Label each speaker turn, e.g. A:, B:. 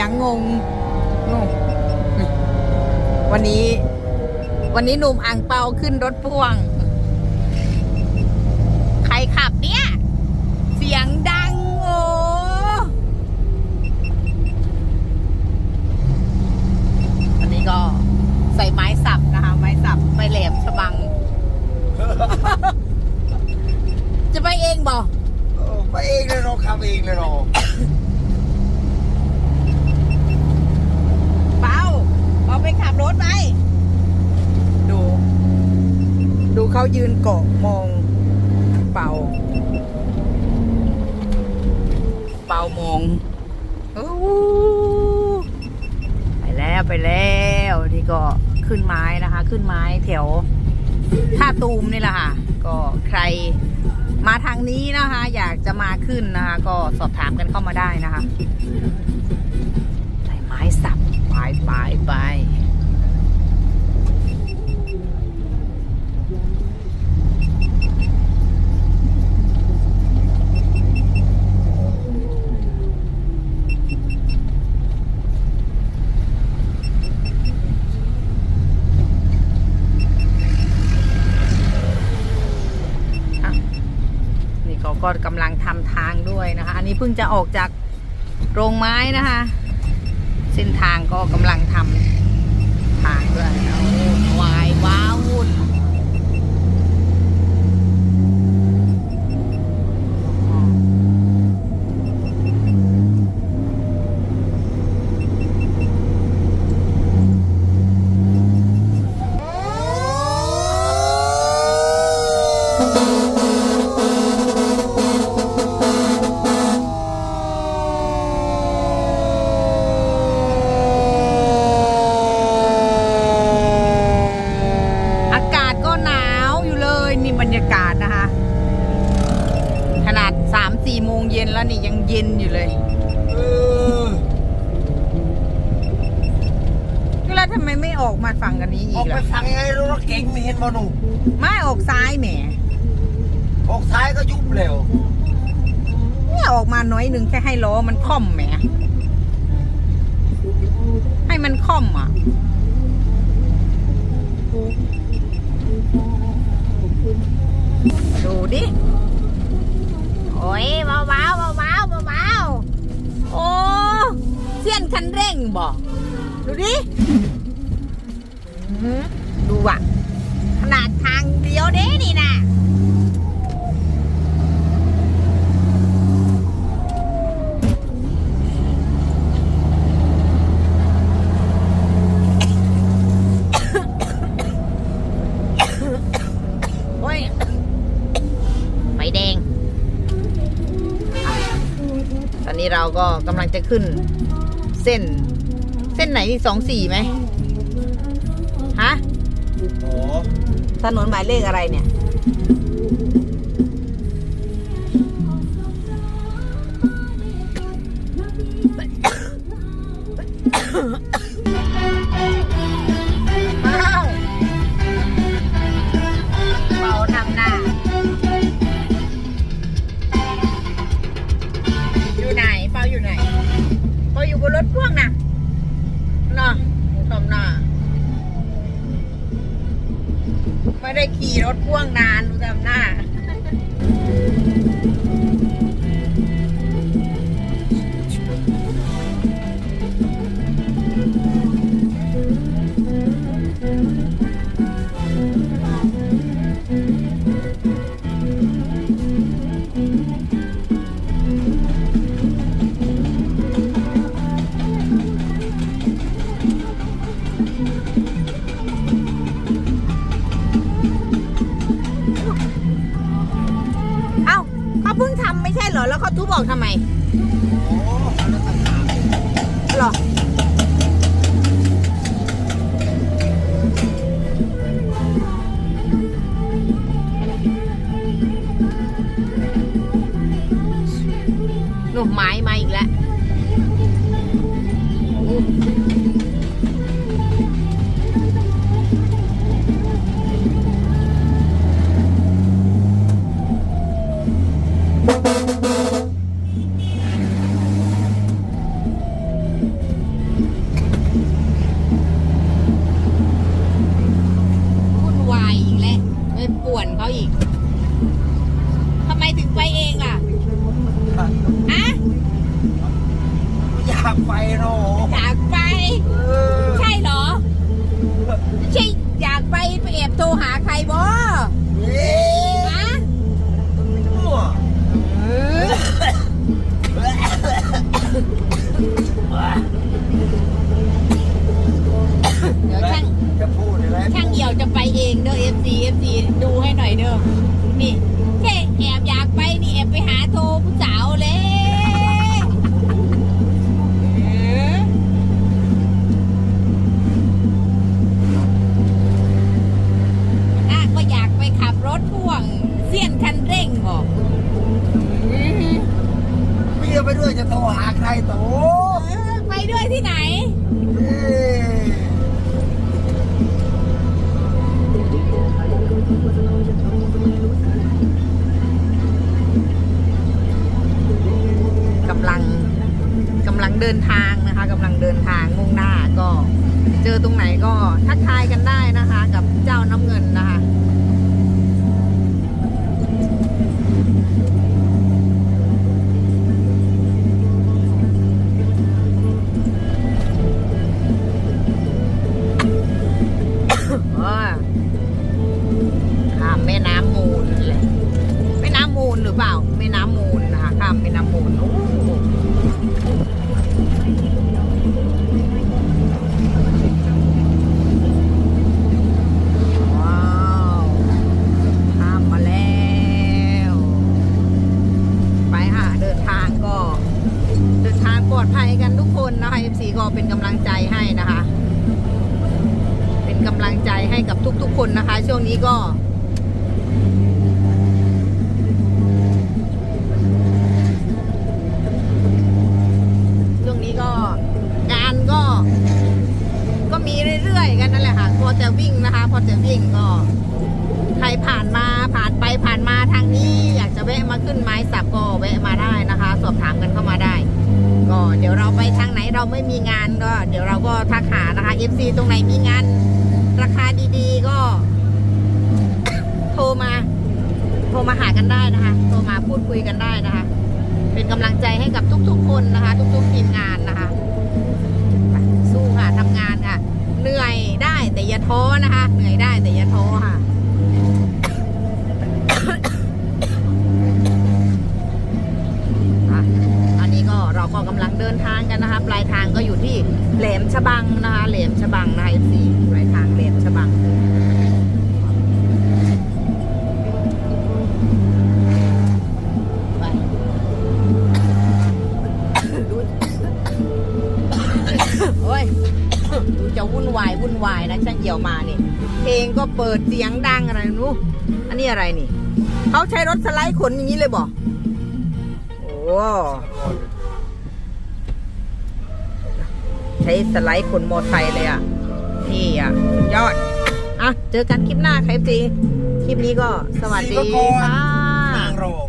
A: สียงงงงงวันนี้ วันนี้หนุ่มอ่างเปาขึ้นรถพ่วง ใครขับเนี่ย เสียงดังโอ้วันนี้ก็ใส่ไม้สับนะคะ ไม้สับไปแหลมฉบัง จะไปเองบอก
B: ไปเองเลยเราขับเองเลยเรา
A: เอาไปขับรถไป ดู ดูเขายืนเกาะมอง เป่า เป่ามองไปแล้วไปแล้วนี่ก็ขึ้นไม้นะคะ ขึ้นไม้แถวท่าตูมนี่แหละค่ะ ก็ใครมาทางนี้นะคะ อยากจะมาขึ้นนะคะ ก็สอบถามกันเข้ามาได้นะคะ ใส่ไม้สับไปไปไปอะนี่เขา ก็กำลังทำทางด้วยนะคะ อันนี้เพิ่งจะออกจากโรงไม้นะคะ เส้นทางก็กำลังทำทางด้วยวายว้าวุ่น นะคะ ขนาดสามสี่โมงเย็นแล้วนี่ยังเย็นอยู่เลย
B: เออ
A: แล้วทำไมไม่ออกมาฝั่งกันนี้
B: อ
A: อี
B: อก
A: ก
B: ไป
A: ล่ะ
B: ฟังยังไงรถเก๋งไม่เห็นบ่หนู
A: ไม่ออกซ้ายแหม
B: ออกซ้ายก็ยุบเร็ว
A: เนี่ยออกมาน้อยหนึ่งแค่ให้ล้อมันค่อมแหมให้มันค่อมอะ ดูดิ โอ้ยเบาๆเบาๆเบาเบาโอ้เสี้ยนคันเร่งบอกดูดิดูอะ ขนาดทางเดียวเด้นี่นะ โอ้ย ไฟแดงอะตอนนี้เรา ก็กำลังจะขึ้น เส้น เส้นไหนสองสี่ไหมฮะ
B: โอ้
A: ถนนหมายเลขอะไรเนี่ยอ ขี่รถพ่วงนานดูจำหน้า รอ แล้วเขาทุบออกทำไม
B: ห
A: รอหนุ่มไม้ม อีกแล้วป่วนเขาอีกทำไมถึงไปเองล่ะอะ
B: อยากไปเนาะ
A: อยากไป
B: เออ
A: ใช่เหรอไม่ใช่อยากไปไปแอบโทรหาใครบ่
B: เอ๊ะ
A: ฮะ
B: มั่ว
A: เดี๋ยวช่าง
B: จะพูดอะไร
A: ช่างเหี่ยวจะไปเองเด้อ FC FC ดูให้หน่อยเด้อ นี่แค่แอบอยากไปนี่แอบไปหาโทรผู้สาวเลยเอออะก็อยากไปขับร ถพ่วงเสี้ยนคันเร่งบอกอือหือ
B: เมียไปด้วยจะโทรหาใครโต
A: เออไปด้วยที่ไหน
B: เอ๊ะ
A: กำลังกำลังเดินทางนะคะกำลังเดินทางมุ่งหน้าก็ เจอตรงไหนก็ทักทายกันได้นะคะ กับเจ้าน้ำเงินนะคะ ใจให้นะคะ เป็นกำลังใจให้กับทุก ๆ คนนะคะ ช่วงนี้ก็ ช่วงนี้ก็งานก็ ก็มีเรื่อยๆกันนั่นแหละค่ะพอจะวิ่งนะคะ พอจะวิ่งก็ ดี๋ยวเราไปทางไหนเราไม่มีงานก็ เดี๋ยวเราก็ทักหานะคะ FC ตรงไหนมีงาน ราคาดีๆก็ โทรมา โทรมาหากันได้นะคะ โทรมาพูดคุยกันได้นะคะ เป็นกำลังใจให้กับทุก ๆ คนนะคะ ทุก ๆ ทีมงานนะคะสู้ค่ะทำงานค่ะ เหนื่อยได้แต่อย่าท้อนะคะ เหนื่อยได้แต่อย่าท้อค่ะอันนี้ก็เราก็กำลังเดินทางกันนะคะ ปลายทางก็อยู่ที่ แหลมฉบังนะคะแหลมฉบังนะคะ FC ปลายทางแหลมฉบังไปดูโอ้ยดูจะวุ่นวายวุ่นวายนะช่างเหี่ยวมาเนี่ยเพลงก็เปิดเสียงดังอะไรไม่รู้อันนี้อะไรนี่เขาใช้รถสไลด์ขนอย่างนี้เลยบอกโอ้ใช้สไลด์ขนมอไซค์เลยอะ นี่อะสุดยอด อะ เจอกันคลิปหน้าครับจีคลิปนี้ก็สวัสดีค่ะ
B: นางรอง